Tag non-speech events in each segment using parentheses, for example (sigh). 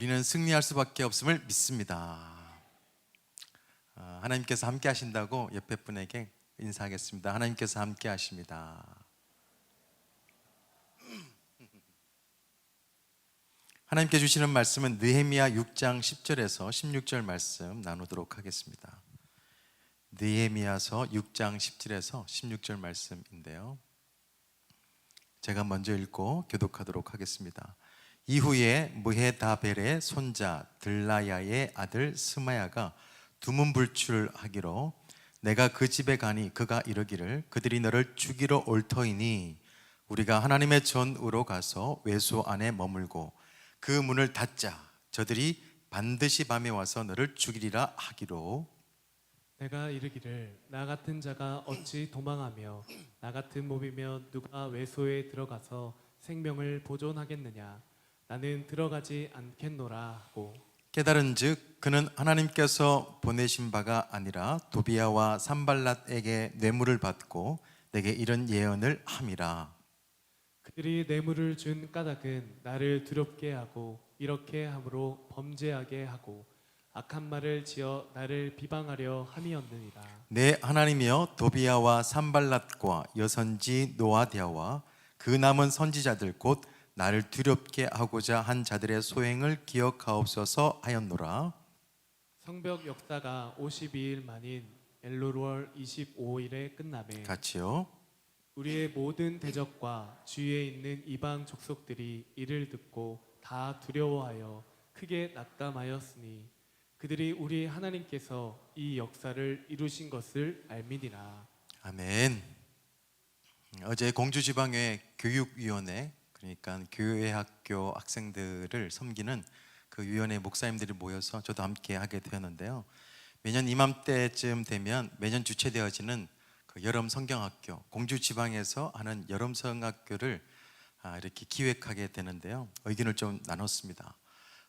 우리는 승리할 수밖에 없음을 믿습니다. 아, 하나님께서 함께 하신다고 옆에 분에게 인사하겠습니다. 하나님께서 함께 하십니다. 하나님께 주시는 말씀은 느헤미야 6장 10절에서 16절 말씀 나누도록 하겠습니다. 느헤미야서 6장 10절에서 16절 말씀인데요. 제가 먼저 읽고 교독하도록 하겠습니다. 이후에 무헤다벨의 손자 들라야의 아들 스마야가 두문불출하기로 내가 그 집에 가니 그가 이르기를 그들이 너를 죽이러 올 터이니 우리가 하나님의 전으로 가서 외소 안에 머물고 그 문을 닫자. 저들이 반드시 밤에 와서 너를 죽이리라 하기로. 내가 이르기를 나 같은 자가 어찌 도망하며 나 같은 몸이며 누가 외소에 들어가서 생명을 보존하겠느냐 나는 들어가지 않겠노라 하고. 깨달은즉 그는 하나님께서 보내신 바가 아니라 도비야와 산발랏에게 뇌물을 받고 내게 이런 예언을 함이라. 그들이 뇌물을 준 까닭은 나를 두렵게 하고 이렇게 함으로 범죄하게 하고 악한 말을 지어 나를 비방하려 함이었느니라. 내 하나님이여 도비야와 산발랏과 여선지 노아디아와 그 남은 선지자들 곧 나를 두렵게 하고자 한 자들의 소행을 기억하옵소서 하였노라 성벽 역사가 52일 만인 엘루월 25일에 끝남에 같이요 우리의 모든 대적과 주위에 있는 이방 족속들이 이를 듣고 다 두려워하여 크게 낙담하였으니 그들이 우리 하나님께서 이 역사를 이루신 것을 알미니라. 아멘. 어제 공주지방회 교육위원회 그러니까 교회 학교 학생들을 섬기는 그 위원회 목사님들이 모여서 저도 함께 하게 되었는데요. 매년 이맘때쯤 되면 매년 주최되어지는 그 여름 성경학교 공주 지방에서 하는 여름 성학교를 아, 이렇게 기획하게 되는데요. 의견을 좀 나눴습니다.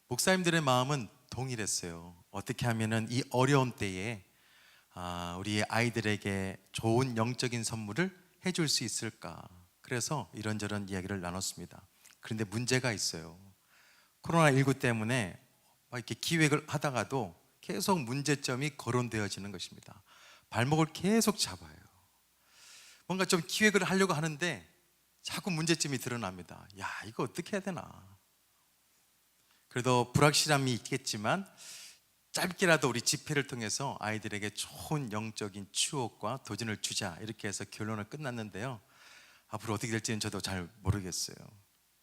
목사님들의 마음은 동일했어요. 어떻게 하면은 이 어려운 때에 아, 우리 아이들에게 좋은 영적인 선물을 해줄 수 있을까? 그래서 이런저런 이야기를 나눴습니다. 그런데 문제가 있어요. 코로나19 때문에 막 이렇게 기획을 하다가도 계속 문제점이 거론되어지는 것입니다. 발목을 계속 잡아요. 뭔가 좀 기획을 하려고 하는데 자꾸 문제점이 드러납니다. 야, 이거 어떻게 해야 되나? 그래도 불확실함이 있겠지만 짧게라도 우리 집회를 통해서 아이들에게 좋은 영적인 추억과 도전을 주자 이렇게 해서 결론을 끝났는데요. 앞으로 어떻게 될지는 저도 잘 모르겠어요.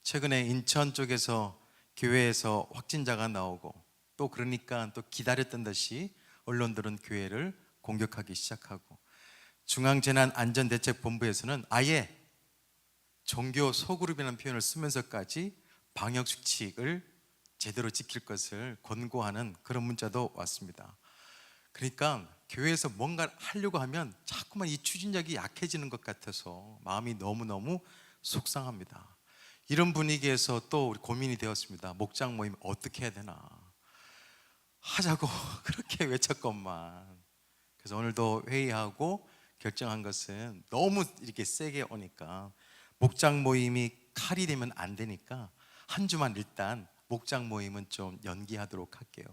최근에 인천 쪽에서 교회에서 확진자가 나오고 또 그러니까 또 기다렸던 듯이 언론들은 교회를 공격하기 시작하고 중앙재난안전대책본부에서는 아예 종교 소그룹이라는 표현을 쓰면서까지 방역 수칙을 제대로 지킬 것을 권고하는 그런 문자도 왔습니다. 그러니까 교회에서 뭔가 하려고 하면 자꾸만 이 추진력이 약해지는 것 같아서 마음이 너무너무 속상합니다. 이런 분위기에서 또 우리 고민이 되었습니다. 목장 모임 어떻게 해야 되나? 하자고 (laughs) 그렇게 외쳤건만. 그래서 오늘도 회의하고 결정한 것은 너무 이렇게 세게 오니까 목장 모임이 칼이 되면 안 되니까 한 주만 일단 목장 모임은 좀 연기하도록 할게요.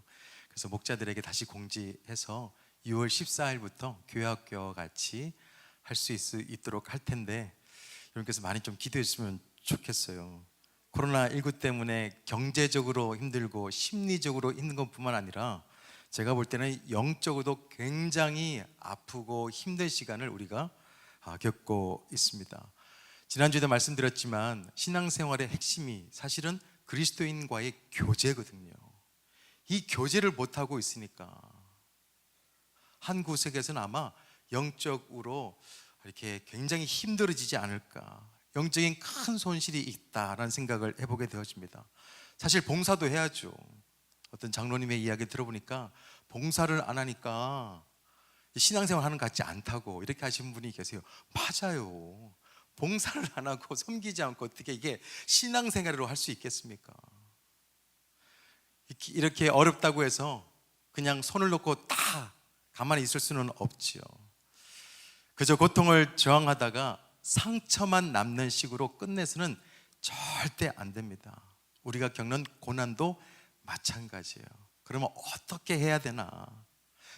그래서 목자들에게 다시 공지해서 6월 14일부터 교회학교와 같이 할 수 있도록 할 텐데 여러분께서 많이 좀 기도해 주시면 좋겠어요. 코로나 19 때문에 경제적으로 힘들고 심리적으로 힘든 것뿐만 아니라 제가 볼 때는 영적으로도 굉장히 아프고 힘든 시간을 우리가 아, 겪고 있습니다. 지난주에도 말씀드렸지만 신앙생활의 핵심이 사실은 그리스도인과의 교제거든요. 이 교제를 못하고 있으니까 한 구석에서는 아마 영적으로 이렇게 굉장히 힘들어지지 않을까. 영적인 큰 손실이 있다라는 생각을 해보게 되어집니다. 사실 봉사도 해야죠. 어떤 장로님의 이야기 들어보니까 봉사를 안 하니까 신앙생활 하는 것 같지 않다고 이렇게 하시는 분이 계세요. 맞아요. 봉사를 안 하고 섬기지 않고 어떻게 이게 신앙생활로 할 수 있겠습니까? 이렇게 어렵다고 해서 그냥 손을 놓고 다 가만히 있을 수는 없지요. 그저 고통을 저항하다가 상처만 남는 식으로 끝내서는 절대 안 됩니다. 우리가 겪는 고난도 마찬가지예요. 그러면 어떻게 해야 되나?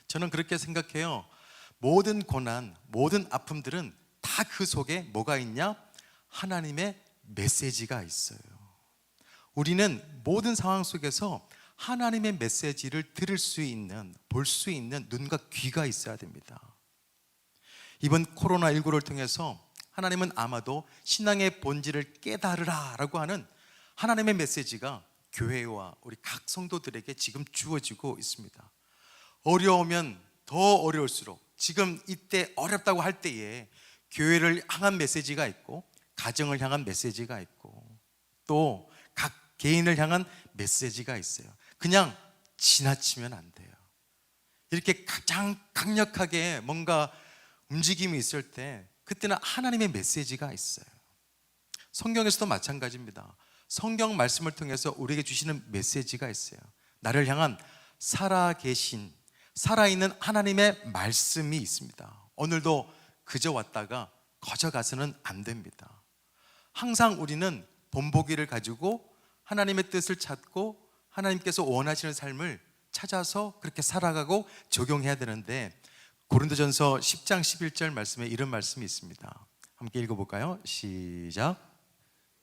저는 그렇게 생각해요. 모든 고난, 모든 아픔들은 다 그 속에 뭐가 있냐? 하나님의 메시지가 있어요. 우리는 모든 상황 속에서 하나님의 메시지를 들을 수 있는, 볼 수 있는 눈과 귀가 있어야 됩니다. 이번 코로나19를 통해서 하나님은 아마도 신앙의 본질을 깨달으라 라고 하는 하나님의 메시지가 교회와 우리 각 성도들에게 지금 주어지고 있습니다. 어려우면 더 어려울수록 지금 이때 어렵다고 할 때에 교회를 향한 메시지가 있고 가정을 향한 메시지가 있고 또 각 개인을 향한 메시지가 있어요. 그냥 지나치면 안 돼요. 이렇게 가장 강력하게 뭔가 움직임이 있을 때 그때는 하나님의 메시지가 있어요. 성경에서도 마찬가지입니다. 성경 말씀을 통해서 우리에게 주시는 메시지가 있어요. 나를 향한 살아계신 살아있는 하나님의 말씀이 있습니다. 오늘도 그저 왔다가 거저 가서는 안 됩니다. 항상 우리는 본보기를 가지고 하나님의 뜻을 찾고 하나님께서 원하시는 삶을 찾아서 그렇게 살아가고 적용해야 되는데 고린도전서 10장 11절 말씀에 이런 말씀이 있습니다. 함께 읽어볼까요? 시작.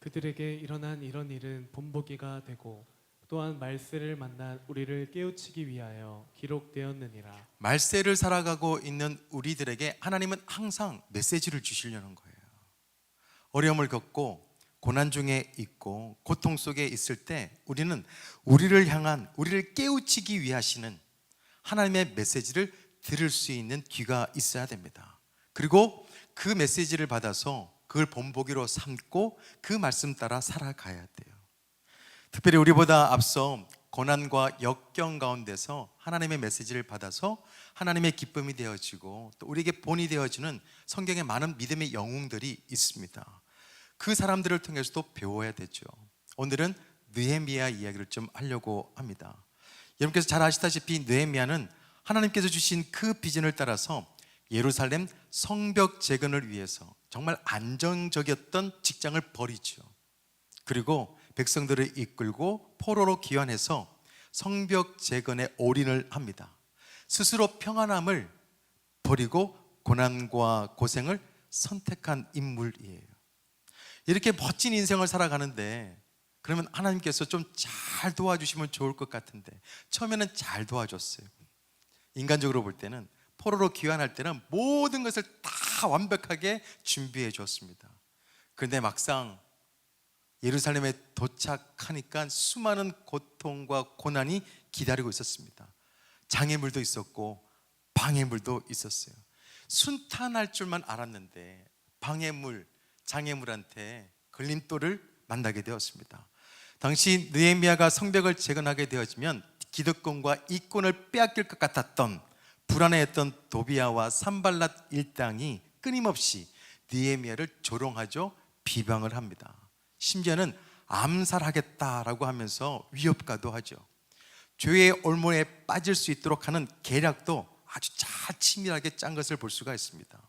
그들에게 일어난 이런 일은 본보기가 되고 또한 말세를 만난 우리를 깨우치기 위하여 기록되었느니라. 말세를 살아가고 있는 우리들에게 하나님은 항상 메시지를 주시려는 거예요. 어려움을 겪고 고난 중에 있고 고통 속에 있을 때 우리는 우리를 향한 우리를 깨우치기 위하시는 하나님의 메시지를 들을 수 있는 귀가 있어야 됩니다. 그리고 그 메시지를 받아서 그걸 본보기로 삼고 그 말씀 따라 살아가야 돼요. 특별히 우리보다 앞서 고난과 역경 가운데서 하나님의 메시지를 받아서 하나님의 기쁨이 되어지고 또 우리에게 본이 되어지는 성경에 많은 믿음의 영웅들이 있습니다. 그 사람들을 통해서도 배워야 되죠. 오늘은 느헤미야 이야기를 좀 하려고 합니다. 여러분께서 잘 아시다시피 느헤미야는 하나님께서 주신 그 비전을 따라서 예루살렘 성벽 재건을 위해서 정말 안정적이었던 직장을 버리죠. 그리고 백성들을 이끌고 포로로 귀환해서 성벽 재건에 올인을 합니다. 스스로 평안함을 버리고 고난과 고생을 선택한 인물이에요. 이렇게 멋진 인생을 살아가는데 그러면 하나님께서 좀 잘 도와주시면 좋을 것 같은데 처음에는 잘 도와줬어요. 인간적으로 볼 때는 포로로 귀환할 때는 모든 것을 다 완벽하게 준비해 줬습니다. 그런데 막상 예루살렘에 도착하니까 수많은 고통과 고난이 기다리고 있었습니다. 장애물도 있었고 방해물도 있었어요. 순탄할 줄만 알았는데 방해물, 장애물한테 걸림돌을 만나게 되었습니다. 당시 느헤미야가 성벽을 재건하게 되어지면 기득권과 이권을 빼앗길 것 같았던 불안해했던 도비아와 산발랏 일당이 끊임없이 느헤미야를 조롱하죠, 비방을 합니다. 심지어는 암살하겠다라고 하면서 위협가도 하죠. 죄의 올무에 빠질 수 있도록 하는 계략도 아주 잘 치밀하게 짠 것을 볼 수가 있습니다.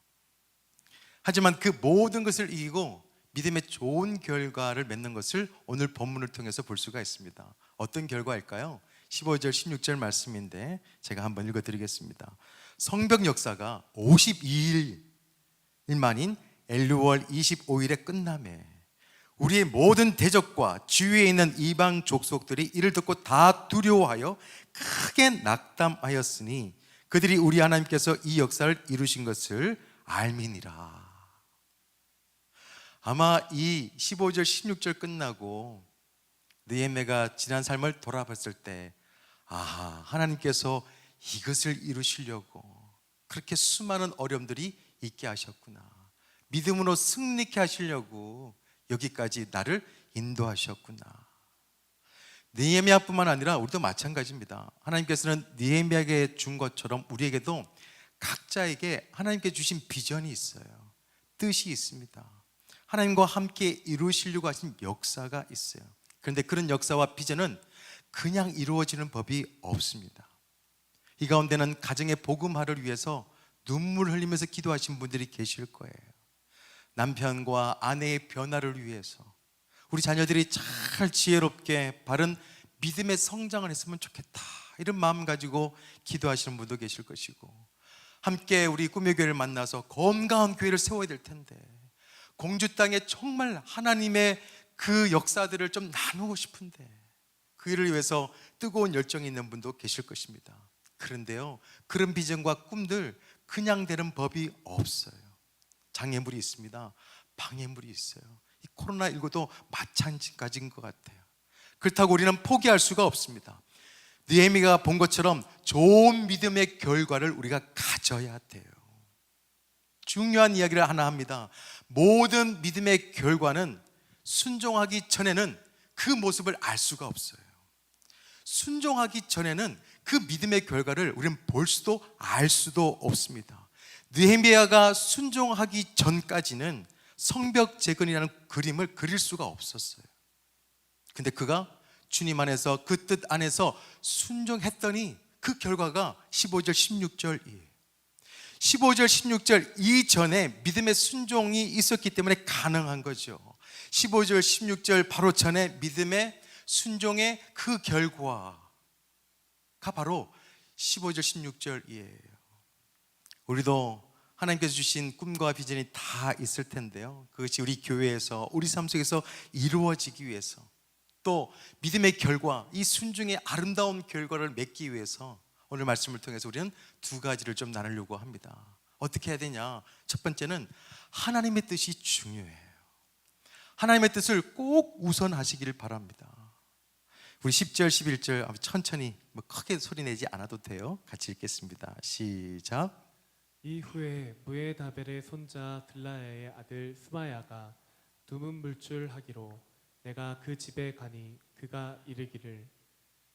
하지만 그 모든 것을 이기고 믿음의 좋은 결과를 맺는 것을 오늘 본문을 통해서 볼 수가 있습니다. 어떤 결과일까요? 15절, 16절 말씀인데 제가 한번 읽어 드리겠습니다. 성벽 역사가 52일 만인 엘루월 25일에 끝남에 우리의 모든 대적과 주위에 있는 이방 족속들이 이를 듣고 다 두려워하여 크게 낙담하였으니 그들이 우리 하나님께서 이 역사를 이루신 것을 알미니라. 아마 이 15절 16절 끝나고 느헤미야가 지난 삶을 돌아봤을 때 아하 하나님께서 이것을 이루시려고 그렇게 수많은 어려움들이 있게 하셨구나. 믿음으로 승리케 하시려고 여기까지 나를 인도하셨구나. 느헤미야뿐만 아니라 우리도 마찬가지입니다. 하나님께서는 느헤미야에게 준 것처럼 우리에게도 각자에게 하나님께 주신 비전이 있어요. 뜻이 있습니다 하나님과 함께 이루시려고 하신 역사가 있어요. 그런데 그런 역사와 비전은 그냥 이루어지는 법이 없습니다. 이 가운데는 가정의 복음화를 위해서 눈물 흘리면서 기도하신 분들이 계실 거예요. 남편과 아내의 변화를 위해서 우리 자녀들이 잘 지혜롭게 바른 믿음의 성장을 했으면 좋겠다. 이런 마음 가지고 기도하시는 분도 계실 것이고 함께 우리 꿈의 교회를 만나서 건강한 교회를 세워야 될 텐데 공주 땅에 정말 하나님의 그 역사들을 좀 나누고 싶은데 그 일을 위해서 뜨거운 열정이 있는 분도 계실 것입니다. 그런데요, 그런 비전과 꿈들 그냥 되는 법이 없어요. 장애물이 있습니다. 방해물이 있어요. 이 코로나 19도 마찬가지인 것 같아요. 그렇다고 우리는 포기할 수가 없습니다. 느헤미가 본 것처럼 좋은 믿음의 결과를 우리가 가져야 돼요. 중요한 이야기를 하나 합니다. 모든 믿음의 결과는 순종하기 전에는 그 모습을 알 수가 없어요. 순종하기 전에는 그 믿음의 결과를 우리는 볼 수도 알 수도 없습니다. 느헤미야가 순종하기 전까지는 성벽 재건이라는 그림을 그릴 수가 없었어요. 근데 그가 주님 안에서 그 뜻 안에서 순종했더니 그 결과가 15절 16절이에요. 15절 16절 이전에 믿음의 순종이 있었기 때문에 가능한 거죠. 15절 16절 바로 전에 믿음의 순종의 그 결과가 바로 15절 16절이에요. 우리도 하나님께서 주신 꿈과 비전이 다 있을 텐데요. 그것이 우리 교회에서 우리 삶 속에서 이루어지기 위해서 또 믿음의 결과, 이 순종의 아름다운 결과를 맺기 위해서 오늘 말씀을 통해서 우리는 두 가지를 좀 나누려고 합니다. 어떻게 해야 되냐? 첫 번째는 하나님의 뜻이 중요해요. 하나님의 뜻을 꼭 우선하시기를 바랍니다. 우리 10절, 11절 천천히 뭐 크게 소리 내지 않아도 돼요. 같이 읽겠습니다. 시작. 이후에 무에다벨의 손자 들라야의 아들 스마야가 두문 물줄하기로 내가 그 집에 가니 그가 이르기를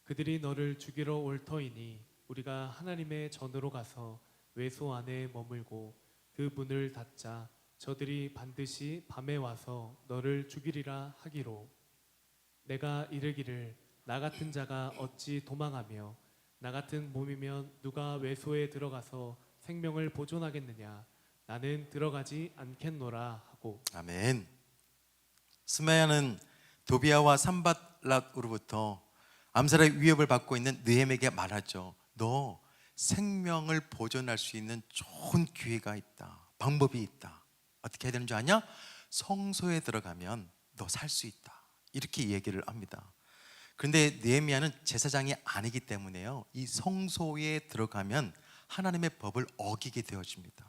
그들이 너를 죽이러 올 터이니 우리가 하나님의 전으로 가서 외소 안에 머물고 그 문을 닫자 저들이 반드시 밤에 와서 너를 죽이리라 하기로 내가 이르기를 나 같은 자가 어찌 도망하며 나 같은 몸이면 누가 외소에 들어가서 생명을 보존하겠느냐 나는 들어가지 않겠노라 하고 아멘. 스마야는 도비아와 산발락으로부터 암살의 위협을 받고 있는 느헤미에게 말하죠. 너 생명을 보존할 수 있는 좋은 기회가 있다. 방법이 있다. 어떻게 해야 되는 줄 아냐? 성소에 들어가면 너 살 수 있다. 이렇게 얘기를 합니다. 그런데 느헤미야는 제사장이 아니기 때문에요. 이 성소에 들어가면 하나님의 법을 어기게 되어집니다.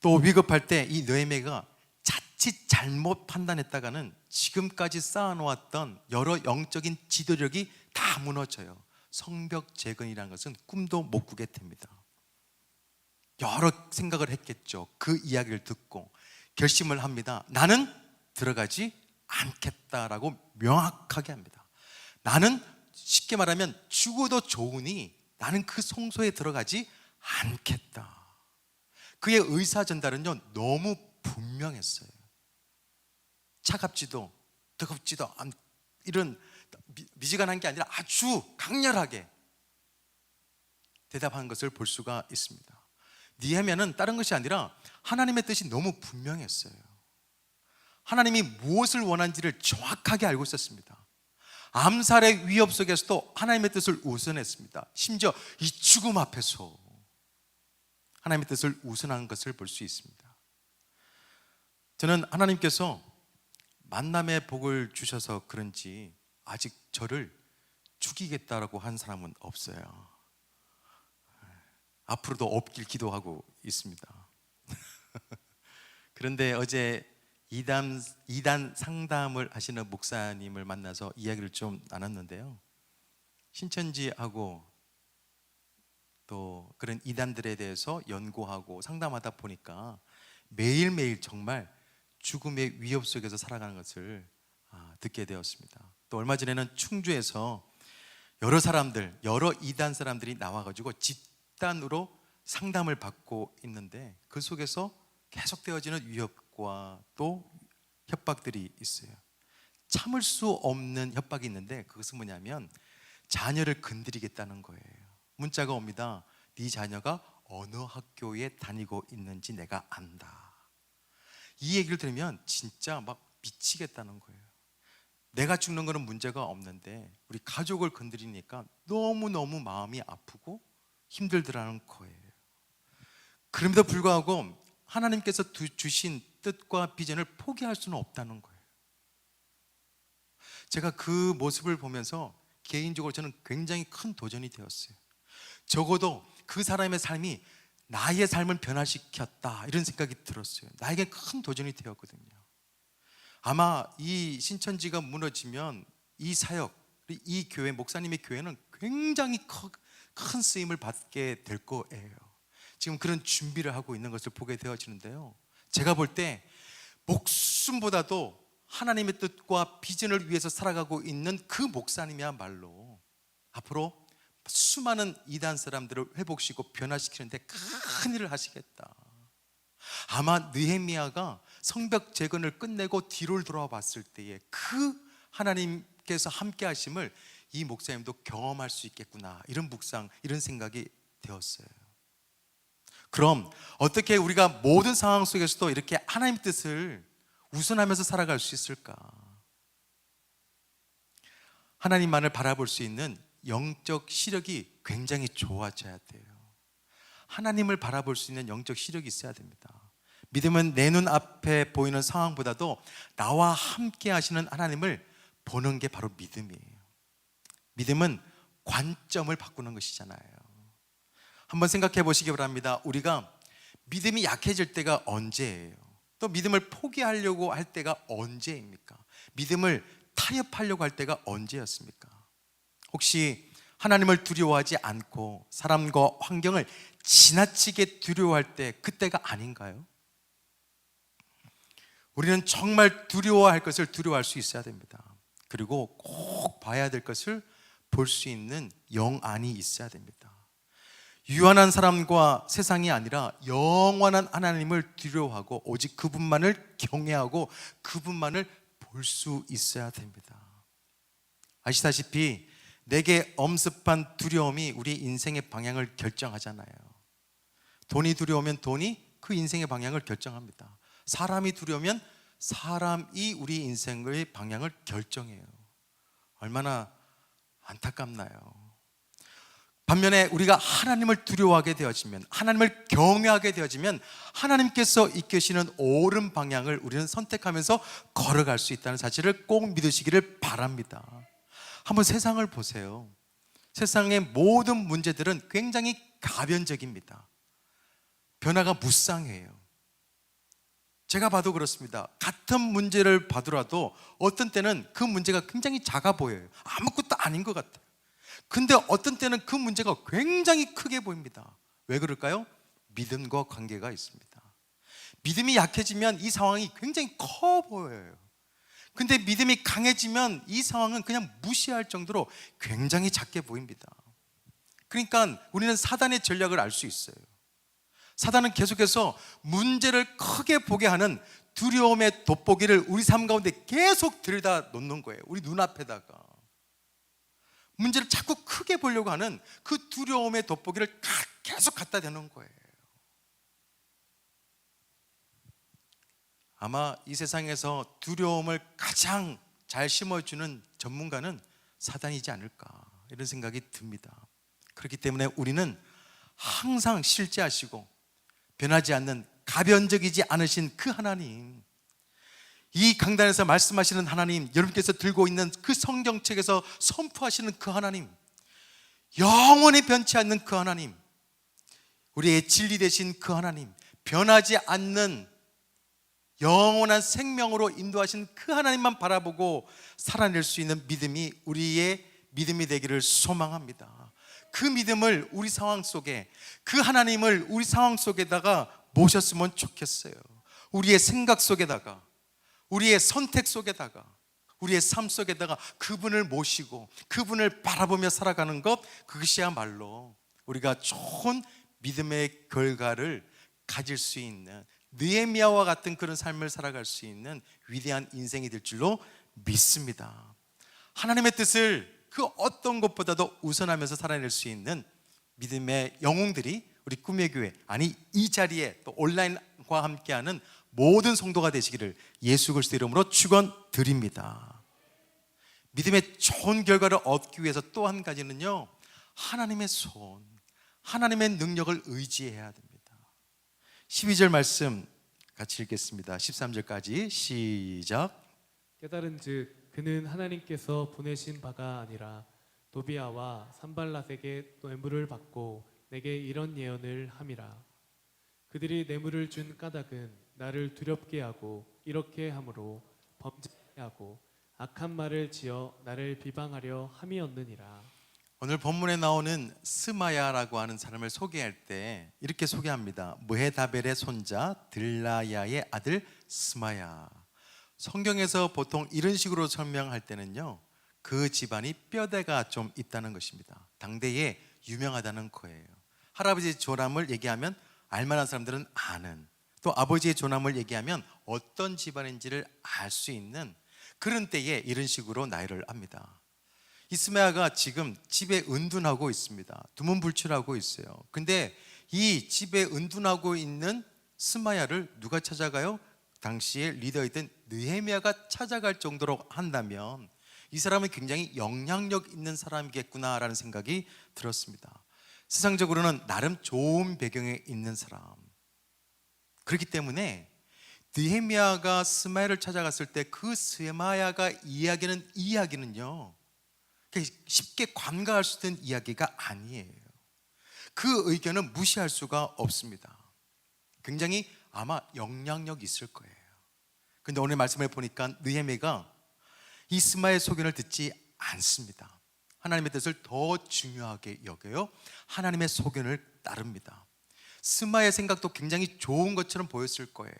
또 위급할 때 이 느헤미야가 자칫 잘못 판단했다가는 지금까지 쌓아놓았던 여러 영적인 지도력이 다 무너져요. 성벽 재건이라는 것은 꿈도 못 꾸게 됩니다. 여러 생각을 했겠죠. 그 이야기를 듣고 결심을 합니다. 나는 들어가지 않겠다라고 명확하게 합니다. 나는 쉽게 말하면 죽어도 좋으니 나는 그 성소에 들어가지 않겠다. 그의 의사 전달은요 너무 분명했어요. 차갑지도 뜨겁지도 않 이런 미- 미지근한 게 아니라 아주 강렬하게 대답한 것을 볼 수가 있습니다. 니헤미야는 다른 것이 아니라 하나님의 뜻이 너무 분명했어요. 하나님이 무엇을 원하는지를 정확하게 알고 있었습니다. 암살의 위협 속에서도 하나님의 뜻을 우선했습니다. 심지어 이 죽음 앞에서 하나님의 뜻을 우선한 것을 볼 수 있습니다. 저는 하나님께서 만남의 복을 주셔서 그런지 아직 저를 죽이겠다라고 한 사람은 없어요. 앞으로도 없길 기도하고 있습니다. (laughs) 그런데 어제 이단, 이단 상담을 하시는 목사님을 만나서 이야기를 좀 나눴는데요. 신천지하고 또 그런 이단들에 대해서 연구하고 상담하다 보니까 매일매일 정말 죽음의 위협 속에서 살아가는 것을 아, 듣게 되었습니다. 또 얼마 전에는 충주에서 여러 사람들, 여러 이단 사람들이 나와가지고 집단으로 상담을 받고 있는데 그 속에서 계속되어지는 위협과 또 협박들이 있어요. 참을 수 없는 협박이 있는데 그것은 뭐냐면 자녀를 건드리겠다는 거예요. 문자가 옵니다. 네 자녀가 어느 학교에 다니고 있는지 내가 안다. 이 얘기를 들으면 진짜 막 미치겠다는 거예요. 내가 죽는 거는 문제가 없는데 우리 가족을 건드리니까 너무너무 마음이 아프고 힘들더라는 거예요. 그럼에도 불구하고 하나님께서 두- 주신 뜻과 비전을 포기할 수는 없다는 거예요. 제가 그 모습을 보면서 개인적으로 저는 굉장히 큰 도전이 되었어요. 적어도 그 사람의 삶이 나의 삶을 변화시켰다 이런 생각이 들었어요. 나에게 큰 도전이 되었거든요. 아마 이 신천지가 무너지면 이 사역, 이 교회 목사님의 교회는 굉장히 커- 큰 쓰임을 받게 될 거예요. 지금 그런 준비를 하고 있는 것을 보게 되어지는데요. 제가 볼 때 목숨보다도 하나님의 뜻과 비전을 위해서 살아가고 있는 그 목사님이야말로 앞으로 수많은 이단 사람들을 회복시키고 변화시키는데 큰 일을 하시겠다. 아마 느헤미야가 성벽 재건을 끝내고 뒤를 돌아와 봤을 때에 그 하나님께서 함께 하심을 이 목사님도 경험할 수 있겠구나. 이런 묵상, 이런 생각이 되었어요. 그럼 어떻게 우리가 모든 상황 속에서도 이렇게 하나님 뜻을 우선하면서 살아갈 수 있을까? 하나님만을 바라볼 수 있는 영적 시력이 굉장히 좋아져야 돼요. 하나님을 바라볼 수 있는 영적 시력이 있어야 됩니다. 믿음은 내 눈 앞에 보이는 상황보다도 나와 함께 하시는 하나님을 보는 게 바로 믿음이에요. 믿음은 관점을 바꾸는 것이잖아요. 한번 생각해 보시기 바랍니다. 우리가 믿음이 약해질 때가 언제예요? 또 믿음을 포기하려고 할 때가 언제입니까? 믿음을 타협하려고 할 때가 언제였습니까? 혹시 하나님을 두려워하지 않고 사람과 환경을 지나치게 두려워할 때 그때가 아닌가요? 우리는 정말 두려워할 것을 두려워할 수 있어야 됩니다. 그리고 꼭 봐야 될 것을 볼 수 있는 영안이 있어야 됩니다. 유한한 사람과 세상이 아니라 영원한 하나님을 두려워하고 오직 그분만을 경외하고 그분만을 볼 수 있어야 됩니다. 아시다시피 내게 엄습한 두려움이 우리 인생의 방향을 결정하잖아요. 돈이 두려우면 돈이 그 인생의 방향을 결정합니다. 사람이 두려우면 사람이 우리 인생의 방향을 결정해요. 얼마나 안타깝나요? 반면에 우리가 하나님을 두려워하게 되어지면 하나님을 경외하게 되어지면 하나님께서 이끄시는 옳은 방향을 우리는 선택하면서 걸어갈 수 있다는 사실을 꼭 믿으시기를 바랍니다. 한번 세상을 보세요. 세상의 모든 문제들은 굉장히 가변적입니다. 변화가 무쌍해요. 제가 봐도 그렇습니다. 같은 문제를 봐더라도 어떤 때는 그 문제가 굉장히 작아 보여요. 아무것도 아닌 것 같아요. 근데 어떤 때는 그 문제가 굉장히 크게 보입니다. 왜 그럴까요? 믿음과 관계가 있습니다. 믿음이 약해지면 이 상황이 굉장히 커 보여요. 근데 믿음이 강해지면 이 상황은 그냥 무시할 정도로 굉장히 작게 보입니다. 그러니까 우리는 사단의 전략을 알 수 있어요. 사단은 계속해서 문제를 크게 보게 하는 두려움의 돋보기를 우리 삶 가운데 계속 들여다 놓는 거예요. 우리 눈앞에다가. 문제를 자꾸 크게 보려고 하는 그 두려움의 돋보기를 가- 계속 갖다 대는 거예요. 아마 이 세상에서 두려움을 가장 잘 심어주는 전문가는 사단이지 않을까 이런 생각이 듭니다. 그렇기 때문에 우리는 항상 실제하시고 변하지 않는 가변적이지 않으신 그 하나님 이 강단에서 말씀하시는 하나님 여러분께서 들고 있는 그 성경책에서 선포하시는 그 하나님 영원히 변치 않는 그 하나님 우리의 진리 되신 그 하나님 변하지 않는 영원한 생명으로 인도하신 그 하나님만 바라보고 살아낼 수 있는 믿음이 우리의 믿음이 되기를 소망합니다. 그 믿음을 우리 상황 속에 그 하나님을 우리 상황 속에다가 모셨으면 좋겠어요. 우리의 생각 속에다가 우리의 선택 속에다가 우리의 삶 속에다가 그분을 모시고 그분을 바라보며 살아가는 것 그것이야말로 우리가 좋은 믿음의 결과를 가질 수 있는 느헤미야와 같은 그런 삶을 살아갈 수 있는 위대한 인생이 될 줄로 믿습니다. 하나님의 뜻을 그 어떤 것보다도 우선하면서 살아낼 수 있는 믿음의 영웅들이 우리 꿈의 교회 아니 이 자리에 또 온라인과 함께하는 모든 성도가 되시기를 예수 그리스도 이름으로 축원드립니다. 믿음의 좋은 결과를 얻기 위해서 또 한 가지는요. 하나님의 손, 하나님의 능력을 의지해야 됩니다. 12절 말씀 같이 읽겠습니다. 13절까지 시작. 깨달은 즉 그는 하나님께서 보내신 바가 아니라 도비아와 산발랏에게 뇌물을 받고 내게 이런 예언을 함이라 그들이 뇌물을 준 까닭은 나를 두렵게 하고 이렇게 함으로 범죄하게 하고 악한 말을 지어 나를 비방하려 함이었느니라 오늘 본문에 나오는 스마야라고 하는 사람을 소개할 때 이렇게 소개합니다. 무헤다벨의 손자 들라야의 아들 스마야. 성경에서 보통 이런 식으로 설명할 때는요. 그 집안이 뼈대가 좀 있다는 것입니다. 당대에 유명하다는 거예요. 할아버지 조남을 얘기하면 알만한 사람들은 아는 또 아버지의 조남을 얘기하면 어떤 집안인지를 알 수 있는 그런 때에 이런 식으로 나이를 합니다. 이스마야가 지금 집에 은둔하고 있습니다. 두문불출하고 있어요. 근데 이 집에 은둔하고 있는 스마야를 누가 찾아가요? 당시에 리더였던 느헤미야가 찾아갈 정도로 한다면 이 사람은 굉장히 영향력 있는 사람이겠구나라는 생각이 들었습니다. 세상적으로는 나름 좋은 배경에 있는 사람. 그렇기 때문에 느헤미야가 스마야를 찾아갔을 때 그 스마야가 이야기하는 이야기는요. 쉽게 관가할 수 있는 이야기가 아니에요. 그 의견은 무시할 수가 없습니다. 굉장히 아마 영향력 있을 거예요. 근데 오늘 말씀을 보니까 느헤미가 이스마의 소견을 듣지 않습니다. 하나님의 뜻을 더 중요하게 여겨요. 하나님의 소견을 따릅니다. 스마의 생각도 굉장히 좋은 것처럼 보였을 거예요.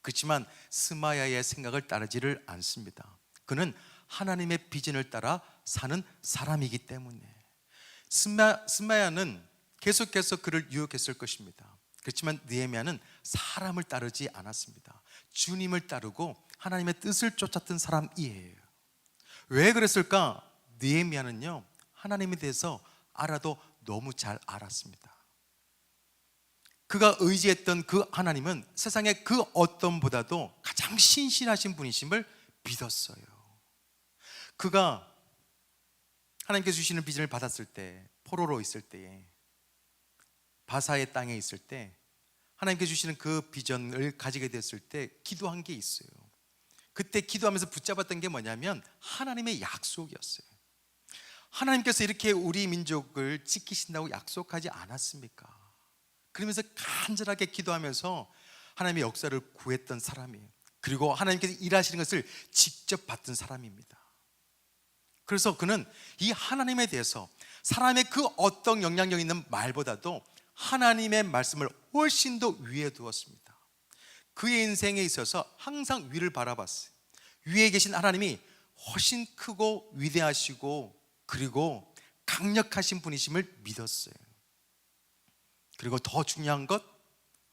그렇지만 스마야의 생각을 따르지를 않습니다. 그는 하나님의 비전을 따라 사는 사람이기 때문에 스마, 스마야는 계속해서 그를 유혹했을 것입니다. 그렇지만 느헤미야는 사람을 따르지 않았습니다. 주님을 따르고 하나님의 뜻을 쫓았던 사람이에요. 왜 그랬을까? 느헤미야는요 하나님에 대해서 알아도 너무 잘 알았습니다. 그가 의지했던 그 하나님은 세상의 그 어떤 보다도 가장 신실하신 분이심을 믿었어요. 그가 하나님께서 주시는 비전을 받았을 때 포로로 있을 때에 바사의 땅에 있을 때 하나님께서 주시는 그 비전을 가지게 됐을 때 기도한 게 있어요. 그때 기도하면서 붙잡았던 게 뭐냐면 하나님의 약속이었어요. 하나님께서 이렇게 우리 민족을 지키신다고 약속하지 않았습니까? 그러면서 간절하게 기도하면서 하나님의 역사를 구했던 사람이에요. 그리고 하나님께서 일하시는 것을 직접 봤던 사람입니다. 그래서 그는 이 하나님에 대해서 사람의 그 어떤 영향력 있는 말보다도 하나님의 말씀을 훨씬 더 위에 두었습니다. 그의 인생에 있어서 항상 위를 바라봤어요. 위에 계신 하나님이 훨씬 크고 위대하시고 그리고 강력하신 분이심을 믿었어요. 그리고 더 중요한 것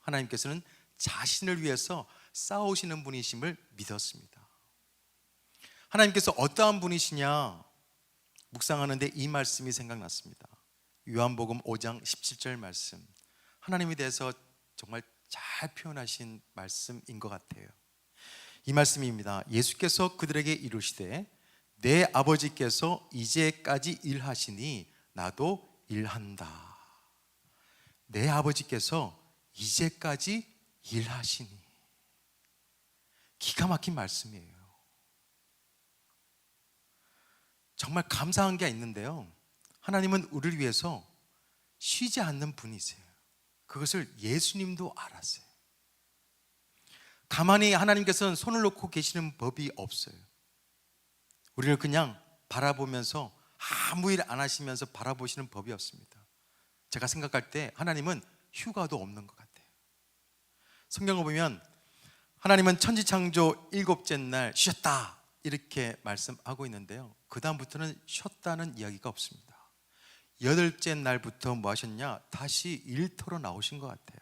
하나님께서는 자신을 위해서 싸우시는 분이심을 믿었습니다. 하나님께서 어떠한 분이시냐 묵상하는데 이 말씀이 생각났습니다. 요한복음 5장 17절 말씀. 하나님에 대해서 정말 잘 표현하신 말씀인 것 같아요. 이 말씀입니다. 예수께서 그들에게 이르시되 내 아버지께서 이제까지 일하시니 나도 일한다. 내 아버지께서 이제까지 일하시니 기가 막힌 말씀이에요. 정말 감사한 게 있는데요. 하나님은 우리를 위해서 쉬지 않는 분이세요. 그것을 예수님도 알았어요. 가만히 하나님께서는 손을 놓고 계시는 법이 없어요. 우리를 그냥 바라보면서 아무 일 안 하시면서 바라보시는 법이 없습니다. 제가 생각할 때 하나님은 휴가도 없는 것 같아요. 성경을 보면 하나님은 천지창조 일곱째 날 쉬었다 이렇게 말씀하고 있는데요. 그 다음부터는 쉬었다는 이야기가 없습니다. 여덟째 날부터 뭐 하셨냐? 다시 일터로 나오신 것 같아요.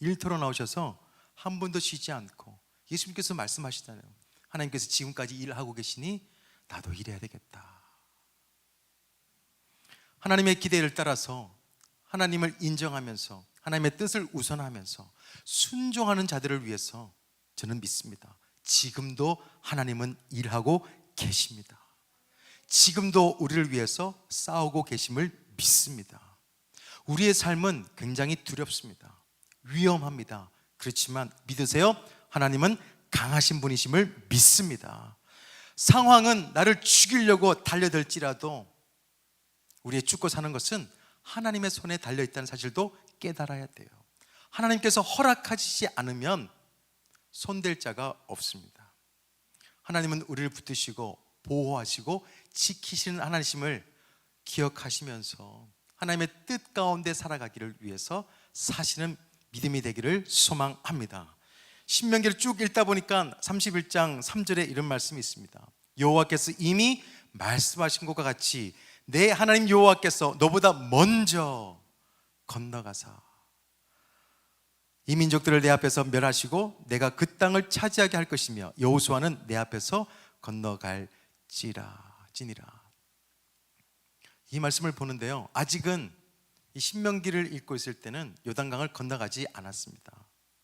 일터로 나오셔서 한 번도 쉬지 않고 예수님께서 말씀하시잖아요. 하나님께서 지금까지 일하고 계시니 나도 일해야 되겠다. 하나님의 기대를 따라서 하나님을 인정하면서 하나님의 뜻을 우선하면서 순종하는 자들을 위해서 저는 믿습니다. 지금도 하나님은 일하고 계십니다. 지금도 우리를 위해서 싸우고 계심을 믿습니다. 우리의 삶은 굉장히 두렵습니다. 위험합니다. 그렇지만 믿으세요. 하나님은 강하신 분이심을 믿습니다. 상황은 나를 죽이려고 달려들지라도 우리의 죽고 사는 것은 하나님의 손에 달려 있다는 사실도 깨달아야 돼요. 하나님께서 허락하시지 않으면 손댈 자가 없습니다. 하나님은 우리를 붙드시고 보호하시고 지키시는 하나님을 기억하시면서 하나님의 뜻 가운데 살아가기를 위해서 사시는 믿음이 되기를 소망합니다. 신명기를 쭉 읽다 보니까 31장 3절에 이런 말씀이 있습니다. 여호와께서 이미 말씀하신 것과 같이 내 하나님 여호와께서 너보다 먼저 건너가사 이 민족들을 내 앞에서 멸하시고 내가 그 땅을 차지하게 할 것이며 여호수아는 내 앞에서 건너갈지라 지니라. 이 말씀을 보는데요. 아직은 이 신명기를 읽고 있을 때는 요단강을 건너가지 않았습니다.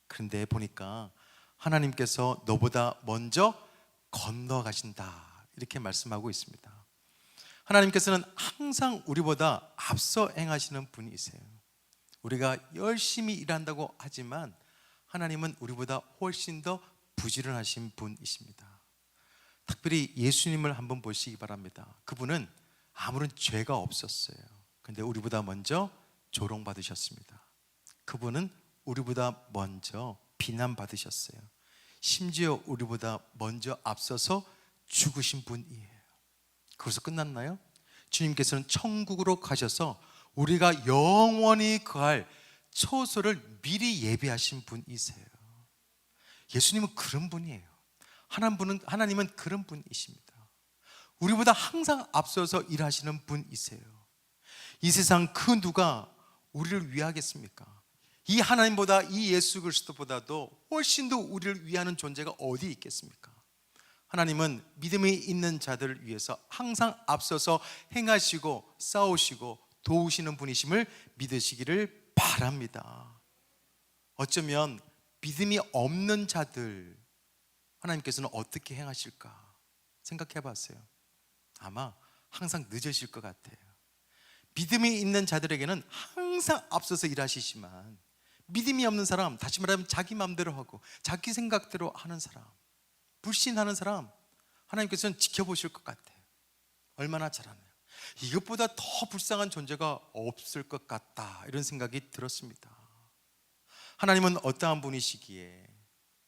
그런데 보니까 하나님께서 너보다 먼저 건너가신다. 이렇게 말씀하고 있습니다. 하나님께서는 항상 우리보다 앞서 행하시는 분이세요. 우리가 열심히 일한다고 하지만 하나님은 우리보다 훨씬 더 부지런하신 분이십니다. 특별히 예수님을 한번 보시기 바랍니다. 그분은 아무런 죄가 없었어요. 근데 우리보다 먼저 조롱받으셨습니다. 그분은 우리보다 먼저 비난받으셨어요. 심지어 우리보다 먼저 앞서서 죽으신 분이에요. 거기서 끝났나요? 주님께서는 천국으로 가셔서 우리가 영원히 거할 초소를 미리 예비하신 분이세요. 예수님은 그런 분이에요. 하나님은 하나님은 그런 분이십니다. 우리보다 항상 앞서서 일하시는 분이세요. 이 세상 그 누가 우리를 위하겠습니까? 이 하나님보다 이 예수 그리스도보다도 훨씬 더 우리를 위하는 존재가 어디 있겠습니까? 하나님은 믿음이 있는 자들을 위해서 항상 앞서서 행하시고 싸우시고 도우시는 분이심을 믿으시기를 바랍니다. 어쩌면 믿음이 없는 자들 하나님께서는 어떻게 행하실까 생각해 봤어요. 아마 항상 늦으실 것 같아요. 믿음이 있는 자들에게는 항상 앞서서 일하시지만 믿음이 없는 사람, 다시 말하면 자기 마음대로 하고 자기 생각대로 하는 사람, 불신하는 사람 하나님께서는 지켜보실 것 같아요. 얼마나 잘하나요? 이것보다 더 불쌍한 존재가 없을 것 같다 이런 생각이 들었습니다. 하나님은 어떠한 분이시기에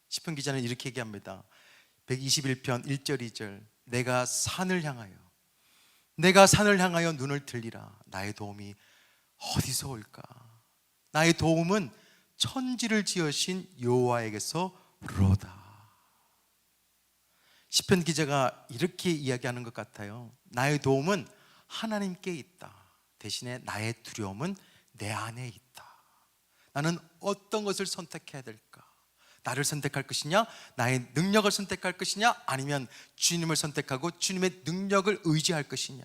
시편 기자는 이렇게 얘기합니다. 121편 1절 2절 내가 산을 향하여 내가 산을 향하여 눈을 들리라 나의 도움이 어디서 올까? 나의 도움은 천지를 지으신 여호와에게서 로다. 시편 기자가 이렇게 이야기하는 것 같아요. 나의 도움은 하나님께 있다. 대신에 나의 두려움은 내 안에 있다. 나는 어떤 것을 선택해야 될까? 나를 선택할 것이냐? 나의 능력을 선택할 것이냐? 아니면 주님을 선택하고 주님의 능력을 의지할 것이냐?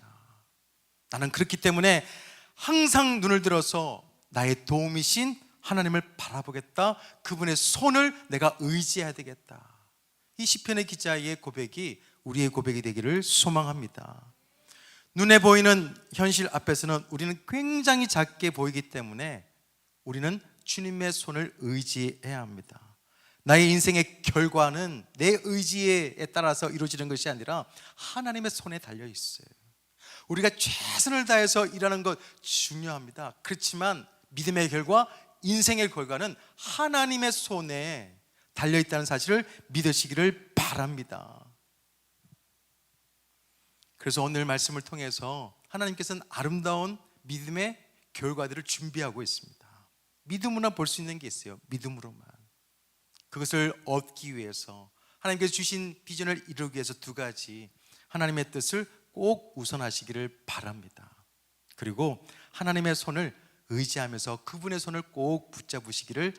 나는 그렇기 때문에 항상 눈을 들어서 나의 도움이신 하나님을 바라보겠다. 그분의 손을 내가 의지해야 되겠다. 이 시편의 기자의 고백이 우리의 고백이 되기를 소망합니다. 눈에 보이는 현실 앞에서는 우리는 굉장히 작게 보이기 때문에 우리는 주님의 손을 의지해야 합니다. 나의 인생의 결과는 내 의지에 따라서 이루어지는 것이 아니라 하나님의 손에 달려 있어요. 우리가 최선을 다해서 일하는 것 중요합니다. 그렇지만 믿음의 결과, 인생의 결과는 하나님의 손에 달려 있다는 사실을 믿으시기를 바랍니다. 그래서 오늘 말씀을 통해서 하나님께서는 아름다운 믿음의 결과들을 준비하고 있습니다. 믿음으로만 볼 수 있는 게 있어요. 믿음으로만. 그것을 얻기 위해서 하나님께서 주신 비전을 이루기 위해서 두 가지 하나님의 뜻을 꼭 우선하시기를 바랍니다. 그리고 하나님의 손을 의지하면서 그분의 손을 꼭 붙잡으시기를